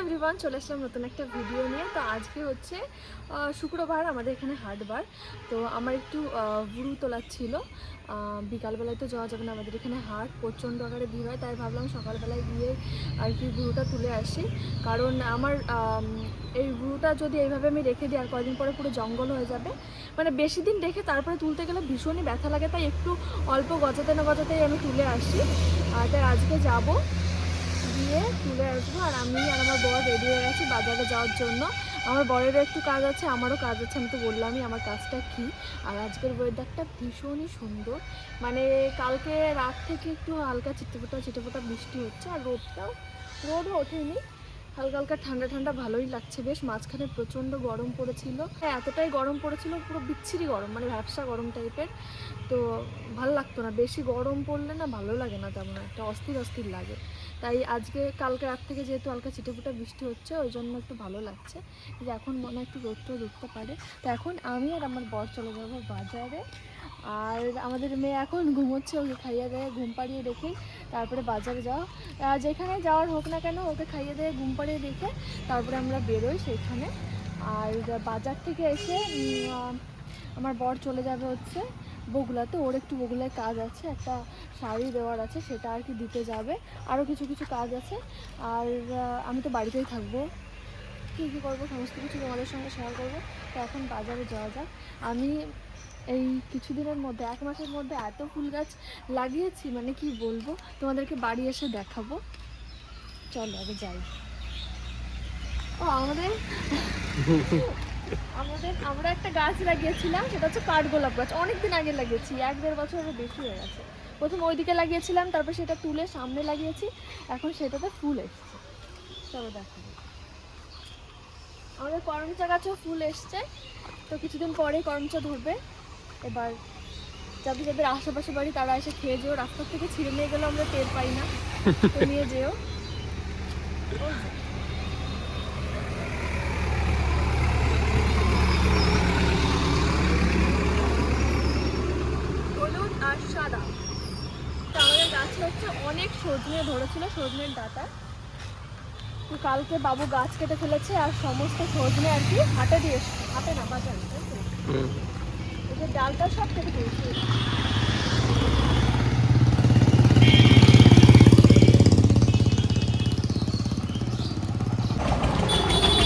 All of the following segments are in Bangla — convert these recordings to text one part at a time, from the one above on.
এভরিওয়ান চলে আসলাম নতুন একটা ভিডিও নিয়ে। তো আজকে হচ্ছে শুক্রবার আমাদের এখানে হাটবার তো আমার একটু বুড়ু তোলার ছিল। বিকালবেলায় তো যাওয়া যাবে না, আমাদের এখানে হাট প্রচণ্ড আকারে ভিড় হয়। তাই ভাবলাম সকালবেলায় গিয়ে আর কি বুড়োটা তুলে আসি। কারণ আমার এই বুড়োটা যদি এইভাবে আমি রেখে দিই, আর কয়দিন পরে পুরো জঙ্গল হয়ে যাবে। মানে বেশি দিন রেখে তারপরে তুলতে গেলে ভীষণই ব্যথা লাগে। তাই একটু অল্প গজাতে না গজাতেই আমি তুলে আসি। আর তাই আজকে যাব। দিয়ে তুলে আসব। আর আমি আর আমার বর রেডি হয়ে গেছি বাজারে যাওয়ার জন্য। আমার বরেরও একটু কাজ আছে, আমারও কাজ আছে, আমি তো বললামই আমার কাজটা কি। আর আজকের ওয়েদারটা ভীষণই সুন্দর। মানে কালকে রাত থেকে একটু হালকা চিটেফোটা চিটেফোটা বৃষ্টি হচ্ছে, আর রোদটাও, রোদও ওঠেনি। হালকা হালকা ঠান্ডা ঠান্ডা ভালোই লাগছে বেশ, মাঝখানে প্রচণ্ড গরম পড়েছিল। হ্যাঁ এতটাই গরম পড়েছিল, পুরো বিচ্ছিরি গরম মানে ভ্যাবসা গরম টাইপের তো ভালো লাগতো না, বেশি গরম পড়লে না ভালো লাগে না তেমন একটা, অস্থির অস্থির লাগে। তাই আজকে, কালকে রাত থেকে যেহেতু হালকা চিটেফুটা বৃষ্টি হচ্ছে, ওই জন্য একটু ভালো লাগছে। যে এখন মনে হয় একটু রোদটা দেখতে পারে। তো এখন আমি আর আমার বর চলে যাব বাজারে। আর আমাদের মেয়ে এখন ঘুমোচ্ছে, ওকে খাইয়ে দেয় ঘুম পাড়িয়ে রেখে তারপরে বাজারে যাওয়া। যেখানে যাওয়ার হোক না কেন, ওকে খাইয়ে দেয় ঘুম পাড়িয়ে রেখে তারপরে আমরা বেরোই সেইখানে আর বাজার থেকে এসে আমার বর চলে যাবে হচ্ছে। বগুলাতে ওর একটু বগুলায় কাজ আছে, একটা শাড়ি দেওয়ার আছে, সেটা আর কি দিতে যাবে। আরও কিছু কিছু কাজ আছে। আর আমি তো বাড়িতেই থাকব। কী কী করব? সমস্ত কিছু তোমাদের সঙ্গে শেয়ার করব। তো এখন বাজারে যাওয়া যাক। আমি এই কিছুদিনের মধ্যে, এক মাসের মধ্যে এত ফুল গাছ লাগিয়েছি মানে কি বলব? তোমাদেরকে বাড়ি এসে দেখাবো। চলো, আগে যাই। ও, আমাদের আমাদের, আমরা একটা গাছ লাগিয়েছিলাম, সেটা হচ্ছে কাঠগোলাপ গাছ। অনেক দিন আগে লাগিয়েছি, এক দেড় বছরের বেশি হয়ে গেছে। প্রথম ওইদিকে লাগিয়েছিলাম, তারপর সেটা তুলে সামনে লাগিয়েছি, এখন সেটাতে ফুল এসছে। চলো দেখো আমাদের করমচা গাছেও ফুল এসছে, তো কিছুদিন পরে করমচা ধরবে। এবার যাদের যাদের আশেপাশে বাড়ি, তারা এসে খেয়ে যেও। রাস্তার থেকে ছিঁড়ে নিয়ে গেলেও আমরা টের পাই না। নিয়ে যেও ওই যে। হলুদ আর সাদা তো আমাদের গাছে হচ্ছে সজনে ধরেছিল সজনের ডাটা। তো কালকে বাবু গাছ কেটে ফেলেছে আর সমস্ত সজনে আর কি হাটে দিয়ে এসছে। হাটে না বাজারে ডালটা সব কেটে দিয়েছে।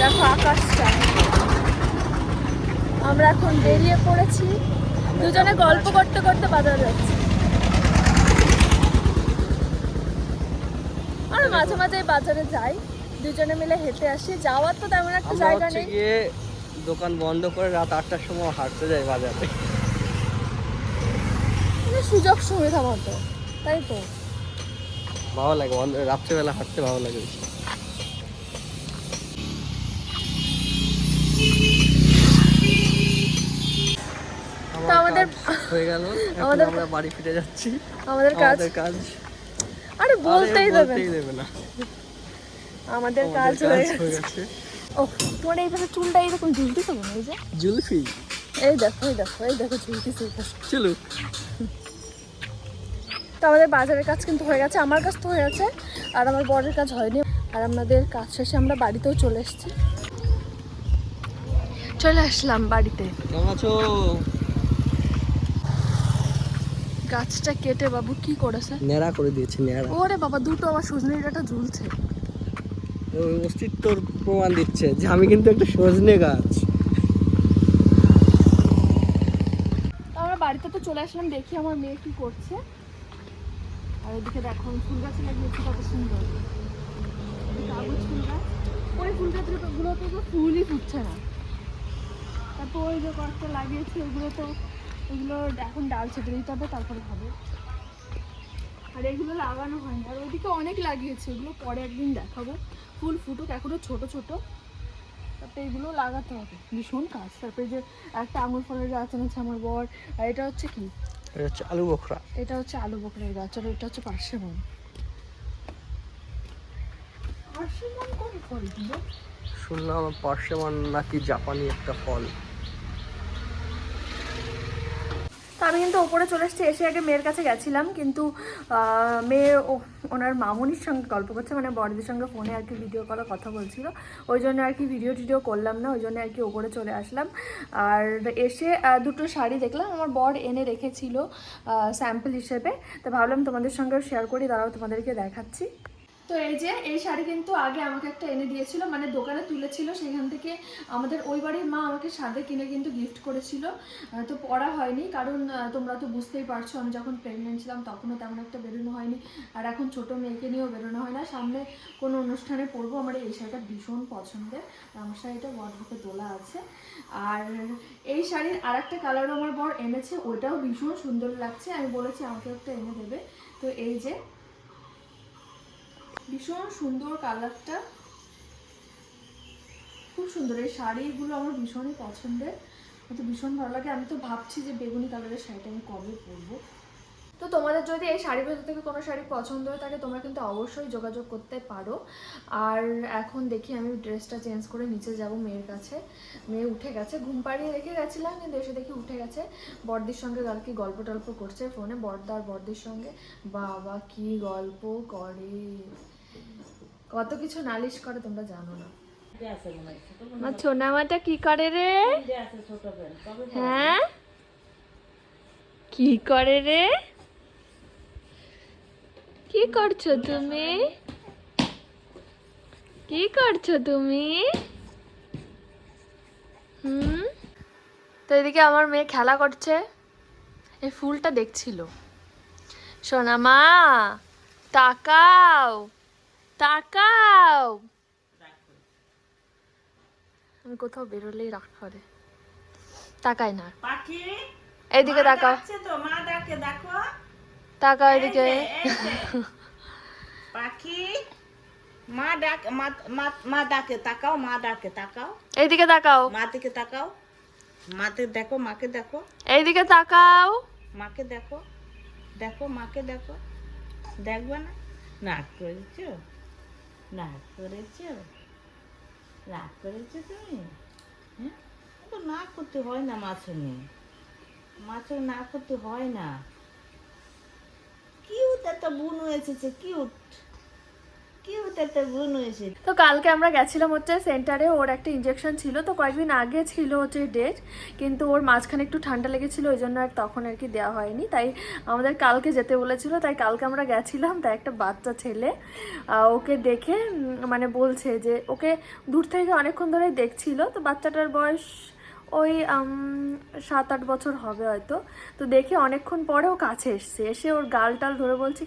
দেখো আকাশটা। আমরা এখন বেরিয়ে পড়েছি। দুজনে গল্প করতে করতে বাজারে যাচ্ছি। আর মাঝে মাঝে বাজারে যাই দুজনে মিলে হেঁটে আসি। যাওয়ার তো তেমন একটা জায়গা নেই। দোকান বন্ধ করে রাত আটটার সময় হাঁটতে যাই বাজারে। মানে সুযোগ সুবিধা মতো তাই তো? ভালো লাগে রাত্রেবেলা হাঁটতে ভালো লাগে। আমার আমাদের- হয়ে গেল আমাদের- আমরা বাড়ি ফিরে যাচ্ছি। আমাদের কাজ। কাজ। আরে বলতেই দেবে না। আমাদের কাজ হয়ে গেছে। ও তোমার এইভাবে চুলটা এরকম ঝুলতে হবে না এই যে? জুলফি এই দেখো এই দেখো এই দেখো ঝুলতে চলো। তো আমাদের বাজারের কাজ কিন্তু হয়ে গেছে আমার কাজ তো হয়ে গেছে আর আমার বরের কাজ হয়নি। আর আমাদের কাজ শেষে আমরা বাড়িতেও চলে এসেছি। চলে আসলাম বাড়িতে। কেমন আছো? গাছটা কেটে বাবু কি করেছে? ন্যাড়া করে দিয়েছে ন্যাড়া। ওরে বাবা দুটো আমার সজনে ডাটা ঝুলছে। অস্তিত্বর প্রমাণ দিচ্ছে যে আমি কিন্তু একটা সজনে গাছ। আমরা বাড়িতে তো চলে আসলাম দেখি আমার মেয়ে কি করছে। আর এদিকে দেখো ফুল গাছ লাগিয়েছি কত সুন্দর। কাগজ ফুল গাছ। ওই ফুল গাছগুলোতে তো ফুলই ফুটছে না। তারপর ওই যে কয়েকটা লাগিয়েছি ওগুলো তো ওগুলো এখন ডাল ছেটে দিতে হবে তারপরে হবে। আর এগুলো লাগানো হয়নি। আর ওইদিকে অনেক লাগিয়েছে এগুলো পরে একদিন দেখাবো। ফুল ফুটুক এখনও ছোট ছোট। তারপরে এগুলো লাগাতে হবে। ভীষণ কাজ। তারপরে যে একটা আঙুর ফলের গাছ এনেছে আমার বর আর এটা হচ্ছে কি? এটা হচ্ছে আলু বোখরা। এটা হচ্ছে আলু বকরের গাছ আর এটা হচ্ছে কোন ফলগুলো শুনলাম পার্সেমান নাকি জাপানি একটা ফল। তো আমি কিন্তু ওপরে চলে এসেছি, এসে আগে মেয়ের কাছে গেছিলাম, কিন্তু মেয়ে ও- ওনার মামুনির সঙ্গে গল্প করছে মানে বড়দের সঙ্গে ফোনে আর কি ভিডিও কলে কথা বলছিল। ওই জন্য আর কি ভিডিও টিডিও করলাম না, ওই জন্য আর কি ওপরে চলে আসলাম। আর এসে দুটো শাড়ি দেখলাম, আমার বর এনে রেখেছিল স্যাম্পল হিসেবে। তো ভাবলাম তোমাদের সঙ্গেও শেয়ার করি তারাও তোমাদেরকে দেখাচ্ছি। তো এই যে, এই শাড়ি কিন্তু আগে আমাকে একটা এনে দিয়েছিল মানে দোকানে তুলেছিল, সেখান থেকে আমাদের ওই বাড়ির মা আমাকে সাথে কিনে কিন্তু গিফট করেছিল। তো পরা হয়নি, কারণ তোমরা তো বুঝতেই পারছ, আমি যখন প্রেগনেন্ট ছিলাম তখনও তেমন একটা বেরোনো হয়নি। আর এখন ছোট মেয়েকে নিয়েও বেরোনো হয় না। সামনে কোনো অনুষ্ঠানে পরবো, আমার এই শাড়িটা ভীষণ পছন্দের। আমার শাড়িটা বড়কে তোলা আছে। আর এই শাড়ির আর একটা কালারও আমার বর এনেছে, ওটাও ভীষণ সুন্দর লাগছে। আমি বলেছি আমাকে একটা এনে দেবে। তো এই যে ভীষণ সুন্দর কালারটা। খুব সুন্দর। এই শাড়িগুলো আমার ভীষণই পছন্দের। তো ভীষণ ভালো লাগে। আমি তো ভাবছি যে বেগুনি কালারের শাড়িটা আমি কবে পরবো। তো তোমাদের যদি এই শাড়ির ভেতর থেকে কোনো শাড়ি পছন্দ হয়ে থাকে, তোমরা কিন্তু অবশ্যই যোগাযোগ করতে পারো। আর এখন দেখি আমি ড্রেসটা চেঞ্জ করে নিচে যাব মেয়ের কাছে। মেয়ে উঠে গেছে। ঘুম পাড়িয়ে রেখে গেছিলাম, কিন্তু এসে দেখি উঠে গেছে। বর্দির সঙ্গে কালকে গল্প টল্প করছে ফোনে। বর্দা আর বর্দির সঙ্গে। বাবা, কি গল্প করে। কত কিছু নালিশ করে তোমরা জানো না। আমার ছোনামাটা কি করে রে? হ্যাঁ? কি করে রে? কি করছ তুমি? কি করছ তুমি? হুম? তো এদিকে আমার মেয়ে খেলা করছে। এই ফুলটা দেখছিল। সোনা মা তাকাও। তাকাও। আমি কোথাও বেরোলেই রাগ করে। তাকাই না পাখি? এইদিকে তাকাও। তো মা ডাকে দেখো। তাকাও এদিকে। পাখি? মা ডাক মা মা- মা ডাকে তাকাও মা ডাকে তাকাও। এইদিকে তাকাও। মা দিকে তাকাও। মাতে দেখো মাকে দেখো। এইদিকে তাকাও। মাকে দেখো। দেখো মাকে দেখো। দেখবে না? নাক করেছ? নাক করেছ? রাগ করেছ তুমি? হ্যাঁ? তো না করতে হয় না মাছনে। মাছের না করতে হয় না। কিউট একটা বুনু এসেছে, কিউট কিউট একটা বুনু এসেছে তো কালকে আমরা গেছিলাম হচ্ছে সেন্টারে, ওর একটা ইঞ্জেকশন ছিল, তো কয়েকদিন আগে ছিল হচ্ছে ডেট কিন্তু ওর মাঝখানে একটু ঠান্ডা লেগেছিল, ওই জন্য আর তখন আর কি দেওয়া হয়নি। তাই আমাদের কালকে যেতে বলেছিল, তাই কালকে আমরা গেছিলাম, তাই একটা বাচ্চা ছেলে ওকে দেখে মানে বলছে যে, ওকে দূর থেকে অনেকক্ষণ ধরে দেখছিল, তো বাচ্চাটার বয়স ওই সাত আট বছর হবে হয়তো। তো দেখে অনেকক্ষণ পরে ও কাছে এসছে। এসে ওর গাল টাল ধরে বলছে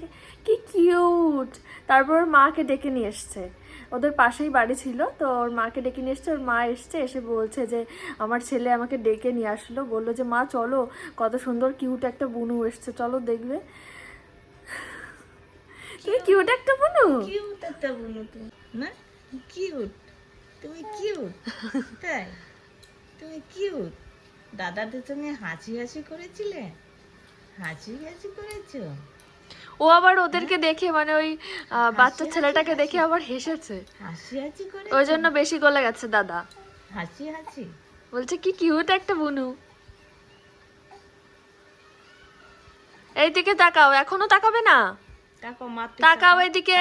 কি কিউট! তারপর ওর মাকে ডেকে নিয়ে এসছে। ওদের পাশেই বাড়ি ছিল, তো ওর মাকে ডেকে নিয়ে এসছে। ওর মা এসছে, এসে বলছে যে, আমার ছেলে আমাকে ডেকে নিয়ে আসলো। বলল যে, মা, চলো, কত সুন্দর কিউট একটা বুনু এসছে, চলো দেখবে। তুমি কিউট একটা বুনু? কিউট একটা বুনু তুমি, না? কিউট। তুমি কিউট, তাই? তুমি কিউট দাদাদের সঙ্গে হাসি হাসি করেছিলে? হাসি হাসি করেছ? ও আবার ওদেরকে দেখে মানে ওই বাচ্চা ছেলেটাকে দেখে আবার হেসেছে। হাসি হাসি করে ওই জন্য বেশি গলে গেছে দাদা। হাসি হাসি? বলছে কি কিউট একটা বুনু। এইদিকে তাকাও এখনও তাকাবে না? দেখো মা তাকাও এদিকে।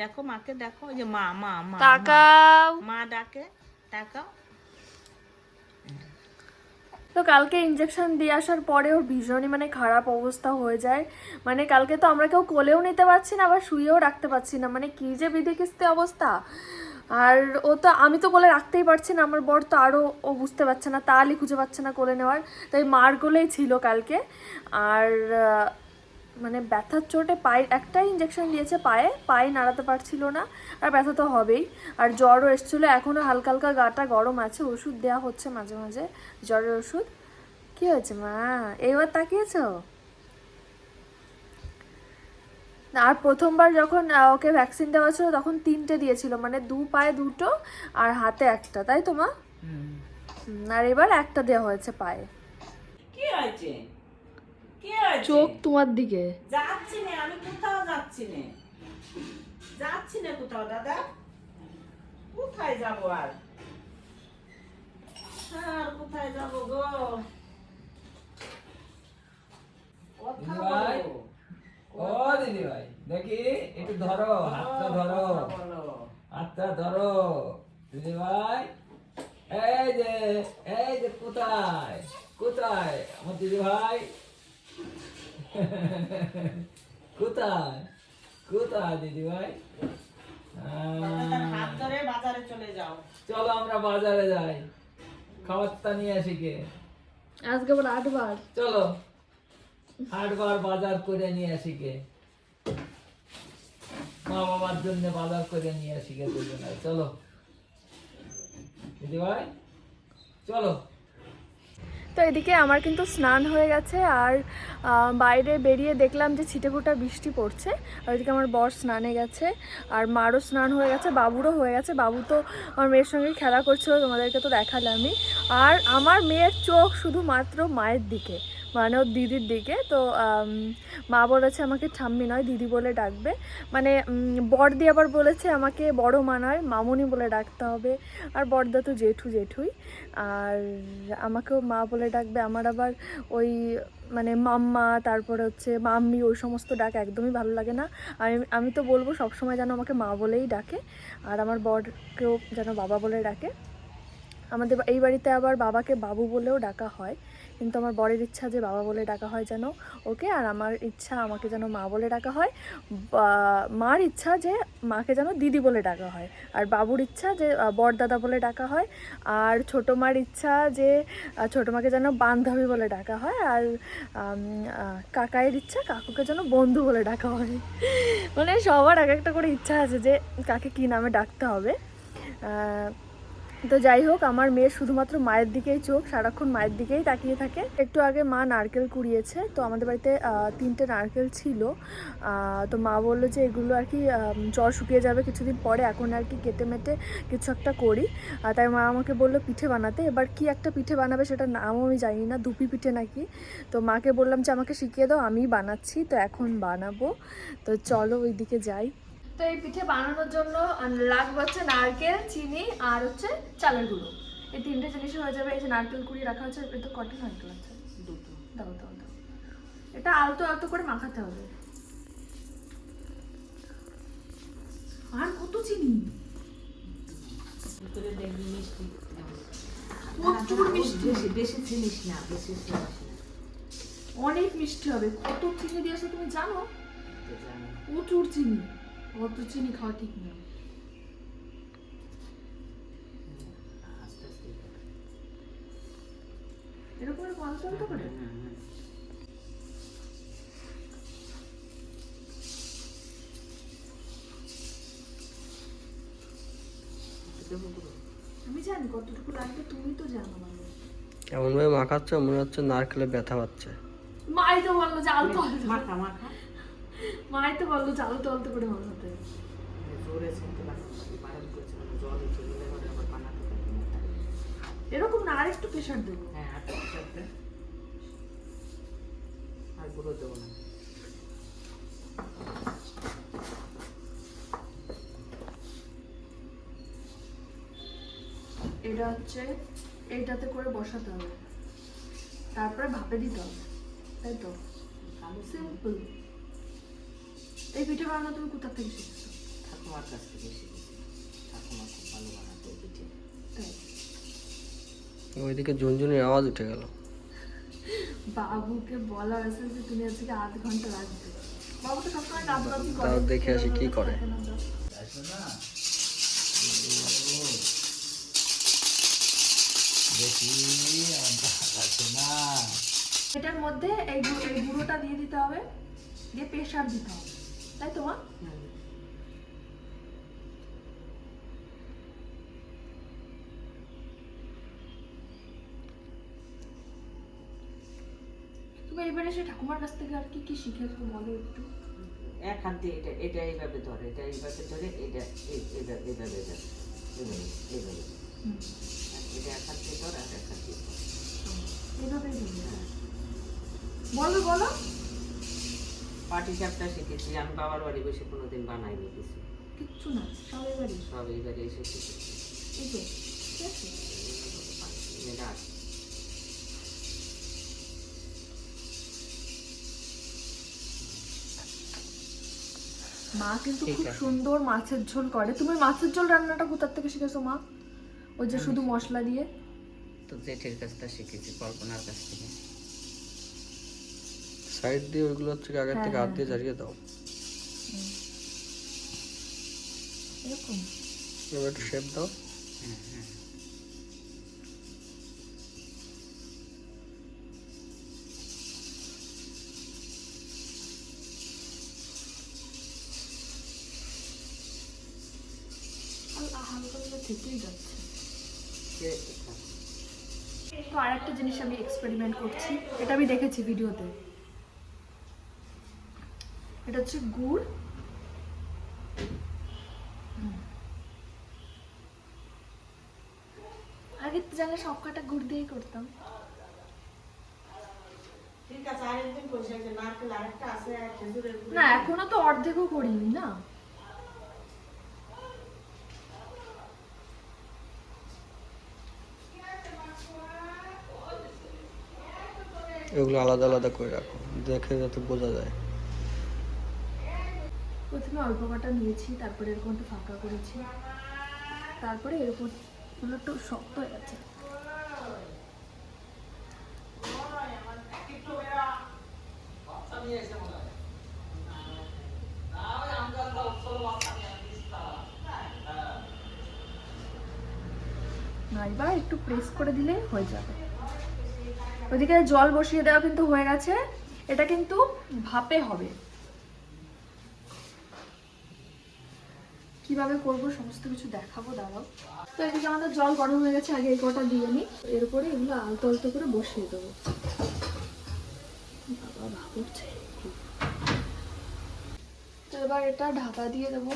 দেখো মাকে দেখো ওই যে মা মা মা। তাকাও। মা ডাকে তাকাও। তো কালকে ইঞ্জেকশন দিয়ে আসার পরে ওর ভীষণই মানে খারাপ অবস্থা হয়ে যায়। মানে কালকে তো আমরা কেউ কোলেও নিতে পারছি না, আবার শুয়েও রাখতে পারছি না। মানে কী যে বিধি কিস্তি অবস্থা। আর ও তো, আমি তো কোলে রাখতেই পারছি না, আমার বর তো আরও ও বুঝতে পারছে না, তালই খুঁজে পাচ্ছে না কোলে নেওয়ার। তাই মার কোলেই ছিল কালকে। আর মানে ব্যথার চোটে পায়ে একটাই ইঞ্জেকশন দিয়েছে পায়ে পায়ে নাড়াতে পারছিল না আর ব্যথা তো হবেই। আর জ্বরও এসেছিল এখনও হালকা হালকা গাটা গরম আছে ওষুধ দেওয়া হচ্ছে মাঝে মাঝে জ্বরের ওষুধ। কী হয়েছে মা? এইবার তাকিয়েছো? আর প্রথমবার যখন ওকে ভ্যাকসিন দেওয়া ছিল তখন তিনটে দিয়েছিল মানে দু পায়ে দুটো আর হাতে একটা তাই তো মা? আর এবার একটা দেওয়া হয়েছে পায়ে। কি হয়েছে? চোখ তোমার দিকে। যাচ্ছি না আমি কোথাও যাচ্ছি না। যাচ্ছি না কোথাও দাদা। কোথায় যাব আর? আর কোথায় যাব গো? কথা বলো। ও দিদি ভাই দেখি একটু ধরো হাতটা ধরো। হাতটা ধরো। দিদি ভাই এই যে এই যে কোথায়? কোথায়? আমার দিদি ভাই কোথায়? কোথায় দিদি ভাই? হাত ধরে বাজারে চলে যাও। চলো আমরা বাজারে যাই। খাবারটা নিয়ে আসি কে? আজকে বলে আটবার। চলো। হাটবার বাজার করে নিয়ে আসি কে? মা বাবার জন্য বাজার করে নিয়ে আসি গে দুজনে? চলো। দিদি ভাই? চলো। তো এদিকে আমার কিন্তু স্নান হয়ে গেছে আর বাইরে বেরিয়ে দেখলাম যে ছিটে ফোটা বৃষ্টি পড়ছে। আর ওইদিকে আমার বর স্নানে গেছে আর মারও স্নান হয়ে গেছে, বাবুরও হয়ে গেছে। বাবু তো আমার মেয়ের সঙ্গে খেলা করছিল, তোমাদেরকে তো দেখালামই। আর আমার মেয়ের চোখ শুধুমাত্র মায়ের দিকে। মানে ওর দিদির দিকে। তো মা বলেছে আমাকে ঠাম্মি নয়, দিদি বলে ডাকবে। মানে বড়দি আবার বলেছে আমাকে বড় মা নয়, মামুনি বলে ডাকতে হবে। আর বড়দা তো জেঠু জেঠুই। আর আমাকেও মা বলে ডাকবে। আমার আবার ওই মানে মাম্মা, তারপর হচ্ছে মাম্মি, ওই সমস্ত ডাক একদমই ভালো লাগে না। আমি আমি তো বলব সবসময় যেন আমাকে মা বলেই ডাকে। আর আমার বরকেও যেন বাবা বলে ডাকে। আমাদের এই বাড়িতে আবার বাবাকে বাবু বলেও ডাকা হয়। কিন্তু আমার বরের ইচ্ছা যে বাবা বলে ডাকা হয় যেন ওকে, আর আমার ইচ্ছা আমাকে যেন মা বলে ডাকা হয়। মার ইচ্ছা যে মাকে যেন দিদি বলে ডাকা হয়, আর বাবুর ইচ্ছা যে বরদাদা বলে ডাকা হয়, আর ছোটো মার ইচ্ছা যে ছোটো মাকে যেন বান্ধবী বলে ডাকা হয়, আর কাকায়ের ইচ্ছা কাকুকে যেন বন্ধু বলে ডাকা হয়। মানে সবার এক একটা করে ইচ্ছা আছে যে কাকে কী নামে ডাকতে হবে। তো যাই হোক আমার মেয়ে শুধুমাত্র মায়ের দিকেই চোখ সারাক্ষণ মায়ের দিকেই তাকিয়ে থাকে। একটু আগে মা নারকেল কুড়িয়েছে তো আমাদের বাড়িতে তিনটে নারকেল ছিল। তো মা বলল যে এগুলো আর কি আম, জ্বর শুকিয়ে যাবে কিছুদিন পরে এখন আর কি কেটে মেটে কিছু একটা করি। তাই মা আমাকে বলল পিঠে বানাতে। এবার কি একটা পিঠে বানাবে সেটা নামও আমি জানি না দুপি পিঠে নাকি। তো মাকে বললাম যে আমাকে শিখিয়ে দাও আমিই বানাচ্ছি তো এখন বানাবো। তো চলো ওই দিকে যাই। তো এই পিঠে বানানোর জন্য লাগবে হচ্ছে নারকেল চিনি আর হচ্ছে চালের গুঁড়ো। এই তিনটে জিনিস হয়ে যাবে। এই যে নারকেল কুড়িয়ে রাখা হচ্ছে এটা কটা নারকেল আছে? দুটো। দাও দাও দাও। এটা আলতো আলতো করে মাখাতে হবে। আর কত চিনি? ভিতরে দেখবি মিষ্টি। প্রচুর মিষ্টি। বেশি চিনিস না বেশি অনেক মিষ্টি হবে। কত চিনি দিয়েছে তুমি জানি। প্রচুর চিনি। অত চিনি খাওয়া ঠিক না। আস্তে আস্তে কর। গুঁড়ো? আমি জানি কতটুকু লাগবে তুমি তো জানো ভালো এমনভাবে মাখাচ্ছে মনে হচ্ছে নারকেলে ব্যথা পাচ্ছে। মাই তো বলল যে আলতো আলতো মাখা মাখা। মাই তো বলল যে আলতো আলতো করে মাখাতে জোরে ছিনতে পারছি বারণ করছে মানে জল উঠে গেলে মানে আবার বানাতে পারব এরকম না আর একটু প্রেশার দেবো। হ্যাঁ আটটা চারটে আর গুঁড়ো দেবো না। এটা হচ্ছে এইটাতে করে বসাতে হবে। তারপরে ভাপে দিতে হবে তাই তো? সিম্পল এই পিঠে বানানো তুমি কোথা থেকে শিখছো? ঠাকুমার কাছ থেকে শিখেছি। ঠাকুমা খুব ভালো বানাতো পিঠে ওইদিকে ঝুনঝুনির আওয়াজ উঠে গেল। বাবুকে বলা হয়েছে যে তুমি আজকে আধ ঘণ্টা রাখবে। বাবু তো সবসময় কাজ বাজ করে। তাও দেখে আসি কি করে। এটার মধ্যে এই গুঁড়োটা দিয়ে দিতে হবে দিয়ে প্রেশার দিতে হবে। তাই তো মা হুম। তুমি এবারে এসে ঠাকুমার কাছ থেকে আর কি কি শিখেছো বলো একটু? এক হাত দিয়ে এটা এটা এইভাবে ধরে এটা এইভাবে ধরে এটা এই- এইভাবে এইভাবে এইভাবে এইভাবে। এটা এক হাত দিয়ে ধর আর এক হাত দিয়ে ধর। এভাবেই বলো বলো। পাটি সাপটা শিখেছি আমি বাবার বাড়ি বসে কোনোদিন বানাইনি কিছু। কিচ্ছু না সব এবারই সব এইবারে এসে শিখেছি। এই তো ঠিক আছে। মা কিন্তু খুব সুন্দর মাছের ঝোল করে। তুমি মাছের ঝোল রান্নাটা কোথার থেকে শিখেছো মা? ওই যে শুধু মশলা দিয়ে? তো জেঠের কাছটা শিখেছি কল্পনার কাছ থেকে। সাইড দিয়ে ওইগুলো হচ্ছে আগের থেকে হ্যাঁ, হাত দিয়ে ঝাড়িয়ে দাও। এরকম। এবার একটু শেপ দাও। হালকা জিনিস আমি এক্সপেরিমেন্ট করছি এটা আমি দেখেছি ভিডিওতে। এটা হচ্ছে গুড়। আগে তো জানলে সব কাটা গুড় দিয়েই করতাম। না এখনও তো অর্ধেকও করিনি না? এগুলো আলাদা আলাদা করে রাখো, দেখে যাতে বোঝা যায়। প্রথমে অল্প কাটা নিয়েছি, তারপরে এরকম একটু ফাঁকা করেছি। তারপরে এরকম একটু শক্ত হয়ে গেছে। একটু প্রেস করে দিলে হয়ে যাবে। ওইদিকে জল বসিয়ে দেওয়া কিন্তু হয়ে গেছে। এটা কিন্তু ভাপে হবে। কীভাবে করব, সমস্ত কিছু দেখাবো, দাঁড়াও। তো এদিকে আমাদের জল গরম হয়ে গেছে, আগে এই কটা দিয়ে নিই এর উপরে এগুলো আলতো আলতো করে বসিয়ে দেবো। তো এবার এটা ঢাকা দিয়ে দেবো।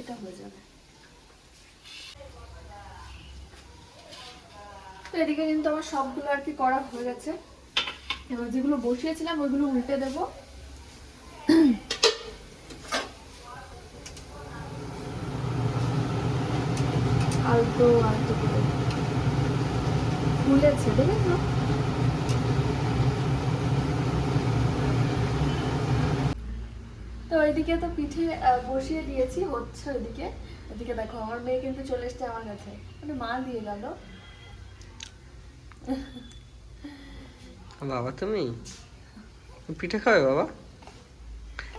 এটা হয়ে যাবে। এদিকে কিন্তু আমার সবগুলো আর কি করা হয়ে গেছে। এবার যেগুলো বসিয়েছিলাম, ওইগুলো উল্টে দেবো। আলতো আলতো করে। ফুলেছে, দেখেছ? তো ওইদিকে তো পিঠে বসিয়ে দিয়েছি, হচ্ছে ওইদিকে। ওইদিকে দেখো, আমার মেয়ে কিন্তু চলে এসছে আমার কাছে। মানে মা দিয়ে গেল। বাবা তুমি? পিঠে খাবে বাবা?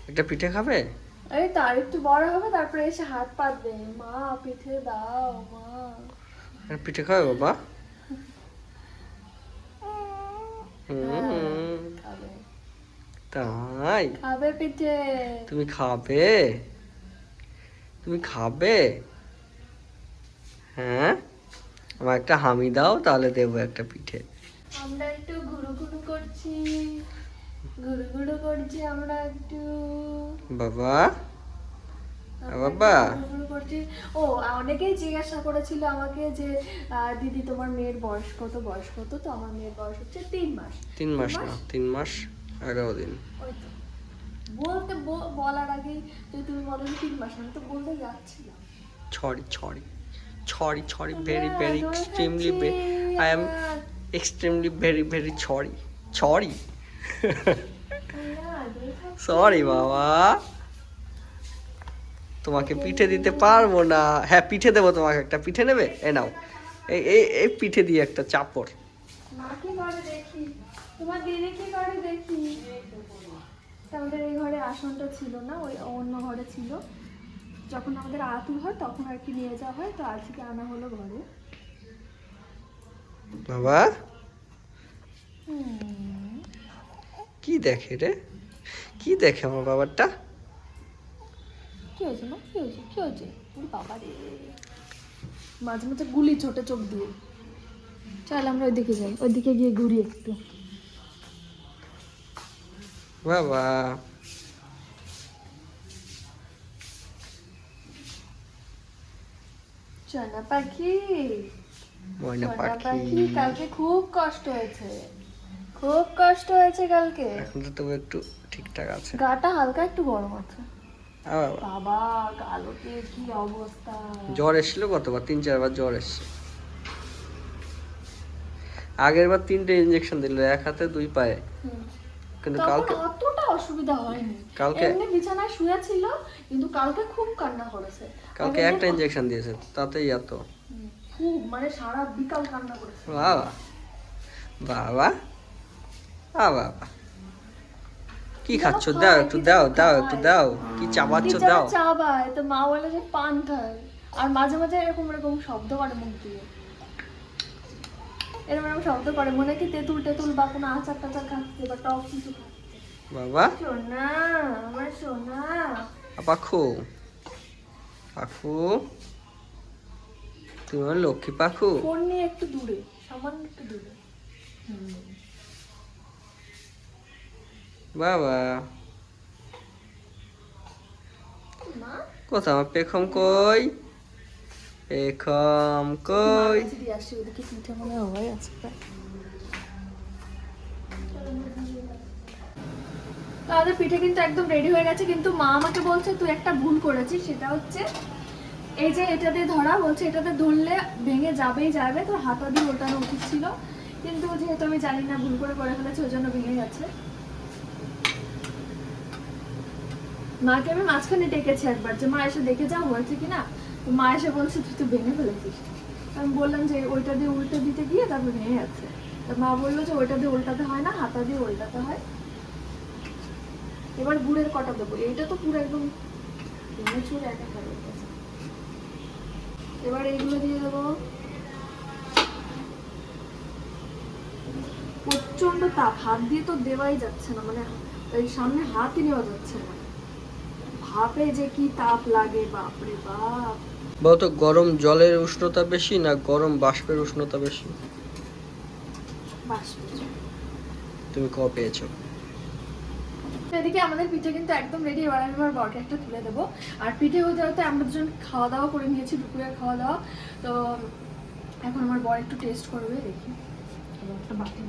একটা পিঠে খাবে? এই তো আর একটু বড় হবে তারপরে এসে হাত পাতবে। মা পিঠে দাও মা। পিঠে খাবে বাবা? তাই? খাবে পিঠে। তুমি খাবে? তুমি খাবে? হ্যাঁ? আমার একটা হামি দাও তাহলে দেবো একটা পিঠে। আমরা একটু ঘুরু ঘুরু করছি। ঘুরু ঘুরু করছি আমরা একটু। বাবা? বাবা। ও অনেকেই জিজ্ঞাসা করেছিল আমাকে যে দিদি তোমার মেয়ের বয়স কত? বয়স কত তো? আমার মেয়ের বয়স হচ্ছে তিন মাস। তিন মাস না তিন মাস এগারো দিন। বলতে বলার আগেই যদি তুমি বলো তিন মাস আমি তো বলতে যাচ্ছিলাম ছড়ি ছড়ি। এক্সট্রিমলি খাচ্ছি আই এম এবার। এক্সট্রিমলি ভেরি ভেরি ছড়ি ছড়ি আমরা দোল খাচ্ছি। সরি বাবা তোমাকে পিঠে দিতে পারব না। হ্যাঁ পিঠে দেবো তোমাকে একটা। পিঠে নেবে? এ নাও। এই এই এই পিঠে দিয়ে একটা চাপড়। মা করে দেখি? তোমার দিদি কি করে দেখি? আমাদের এই ঘরে আসনটা ছিল না? ওই অন্য ঘরে ছিল। যখন আমাদের আতুর হয় তখন আর কি নিয়ে যাওয়া হয় তো আজকে আনা হলো ঘরে। বাবা? কি দেখে রে? কি দেখে আমার বাবারটা? কি হয়েছে মা? কি হয়েছে? কি হয়েছে? বাবা রে। মাঝে মাঝে গুলি ছোটে চোখ দিয়ে। চল আমরা ওইদিকে যাই। ওইদিকে গিয়ে ঘুরি একটু। বাবা। চনা পাখি। ময়না পাখি। কালকে খুব কষ্ট হয়েছে। খুব কষ্ট হয়েছে কালকে। এখন তো তবু একটু ঠিকঠাক আছে। গাটা হালকা একটু গরম আছে। বাবা। কালোকে কি অবস্থা। জ্বর এসেছিল কতবার? তিন চারবার জ্বর এসছে। আগের বার তিনটে ইঞ্জেকশন দিল এক হাতে দুই পায়ে। কিন্তু কালকে অতটা অসুবিধা হয়নি। কালকে- এমনি বিছানায় শুয়ে ছিল কিন্তু কালকে খুব কান্না করেছে। কালকে একটা ইঞ্জেকশন দিয়েছে তাতেই এত। খুব মানে সারা বিকাল কান্না করেছে। বাবা বাবা আ বাবা। কি খাচ্ছ? দাও একটু দাও দাও একটু দাও। কি চাবাচ্ছ? দাও। চাবায় তো মা বলে যে পান খায় আর মাঝে মাঝে এরকম এরকম শব্দ করে মুখ দিয়ে। এরকম এরকম শব্দ করে মনে কি তেঁতুল টেতুল বা কোনো আচার টাচার খাচ্ছে বা টক কিছু খাচ্ছে। বাবা। সোনা আমার সোনা। পাখু। পাখু। তুমি আমার লক্ষ্মী পাখু। ফোন নিয়ে একটু দূরে সামান্য একটু দূরে। বাবা। মা? কোথাও আমার পেখম কই? পেখম কই? আসি ওদিকে মনে হয় আজকে তো আমাদের পিঠে কিন্তু একদম রেডি হয়ে গেছে, কিন্তু মা আমাকে বলছে, তুই একটা ভুল করেছিস, সেটা হচ্ছে এই যে এটা দিয়ে ধরা, বলছে এটাতে ধরলে ভেঙে যাবেই যাবে, তোর হাতা দিয়ে ওঠানো উচিত ছিল। কিন্তু যেহেতু আমি জানি না ভুল করে করে ফেলেছি, ওই জন্য ভেঙে গেছে। মাকে আমি মাঝখানে ডেকেছি একবার, যে মা এসে দেখে যাও হয়েছে কিনা। তো মা এসে বলছে, তুই তো ভেঙে ফেলেছিস। আমি বললাম যে, ওইটা দিয়ে উল্টে দিতে গিয়ে তারপর ভেঙে যাচ্ছে। তো মা বলল যে, ওইটা দিয়ে উল্টাতে হয় না, হাতা দিয়ে উল্টাতে হয়। এবার গুড়ের কটা দেবো? এইটা তো পুরো একদম ভেঙে চুরে একাকার এবার এইগুলো দিয়ে দেবো। প্রচণ্ড তাপ হাত দিয়ে তো দেওয়াই যাচ্ছে না মানে এই সামনে হাতই নেওয়া যাচ্ছে না। ভাপে যে কি তাপ লাগে বাপরে বাপ। বলতো গরম জলের উষ্ণতা বেশি না গরম বাষ্পের উষ্ণতা বেশি? তুমি ক পেয়েছ? এদিকে আমাদের পিঠে কিন্তু একদম রেডি এবার আমি আমার বরকে একটা তুলে দেবো। আর পিঠে হতে হতে আমরা দুজন খাওয়া দাওয়া করে নিয়েছি দুপুরের খাওয়া দাওয়া তো এখন আমার বর একটু টেস্ট করবে দেখি। একটা বাটি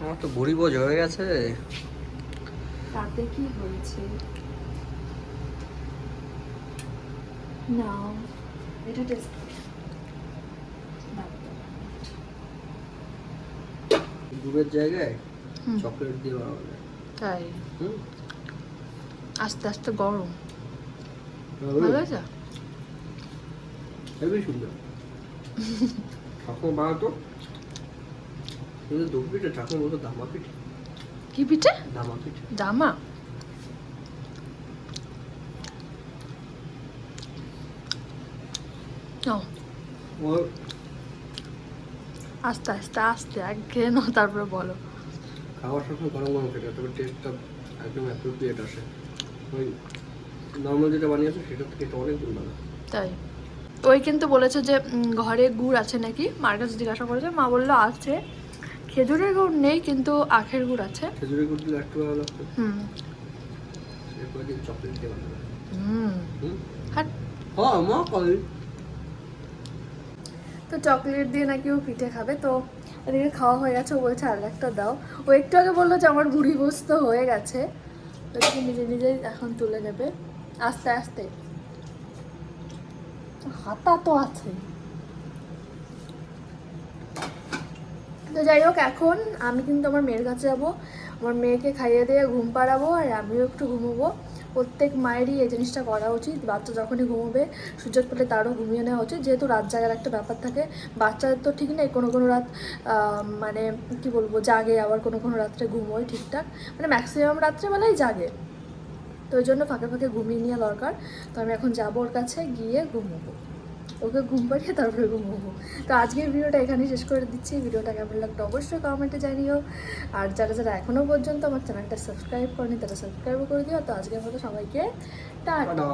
আমার তো ভুড়ি বোঝ হয়ে গেছে। তাতে কি হয়েছে? নাও এটা টেস্ট দুধের জায়গায়। চকলেট দিয়ে বানানো যায়। তাই আস্তে আস্তে গরম। ভালো ভালো আছে হেবি সুন্দর। ঠাকুমা বানাতো? কিন্তু দু পিঠে ঠাকুমা বলতো দামা পিঠে। কি পিঠে? দামা আস্তে আস্তে আস্তে নাও তারপরে বলো। খাওয়ার সময় গরম গরম খেতে তবে টেস্টটা একদম অ্যাপ্রোপ্রিয়েট আসে। ওই নর্মাল যেটা বানিয়েছো সেটা থেকে এটা অনেক দিন ভালো তাই। ওই কিন্তু বলেছে যে ঘরে গুড় আছে নাকি? মার কাছে জিজ্ঞাসা করেছে মা বলল আছে। খেজুরের গুড় নেই কিন্তু আখের গুড় আছে। খেজুরের গুড় দিলে একটু ভালো লাগতো। হুম। এরপরে চকলেট দিয়ে বানাবে। হুম। হ্যাঁ মা কই তো চকলেট দিয়ে নাকি ও পিঠে খাবে। তো এদিকে খাওয়া হয়ে গেছে, ও বলছে আর একটা দাও। ও একটু আগে বলল যে আমার ভুড়ি বস্ত হয়ে গেছে। তো নিজে নিজেই এখন তুলে নেবে। আস্তে আস্তে। হাতা তো আছে। তো যাই হোক, এখন আমি কিন্তু আমার মেয়ের কাছে যাব। আমার মেয়েকে খাইয়ে দিয়ে ঘুম পাড়াবো আর আমিও একটু ঘুমোবো। প্রত্যেক মায়েরই এই জিনিসটা করা উচিত। বাচ্চা যখনই ঘুমোবে সুযোগ পেলে তারও ঘুমিয়ে নেওয়া উচিত। যেহেতু রাত জাগার একটা ব্যাপার থাকে বাচ্চাদের তো ঠিক নেই, কোনো কোনো রাত মানে কি বলব, জাগে, আবার কোনো কোনো রাত্রে ঘুমোয় ঠিকঠাক। মানে ম্যাক্সিমাম রাত্রেবেলায় জাগে। তো ওই জন্য ফাঁকে ফাঁকে ঘুমিয়ে নেওয়া দরকার। তো আমি এখন যাব ওর কাছে গিয়ে ঘুমোবো। ওকে ঘুম পাড়িয়ে তারপরে ঘুমবো। তো আজকের ভিডিওটা এখানেই শেষ করে দিচ্ছি। ভিডিওটা কেমন লাগতো অবশ্যই কমেন্টে জানিও। আর যারা যারা এখনও পর্যন্ত আমার চ্যানেলটা সাবস্ক্রাইব করেনি তারা সাবস্ক্রাইবও করে দিও। তো আজকের মতো সবাইকে টাটা।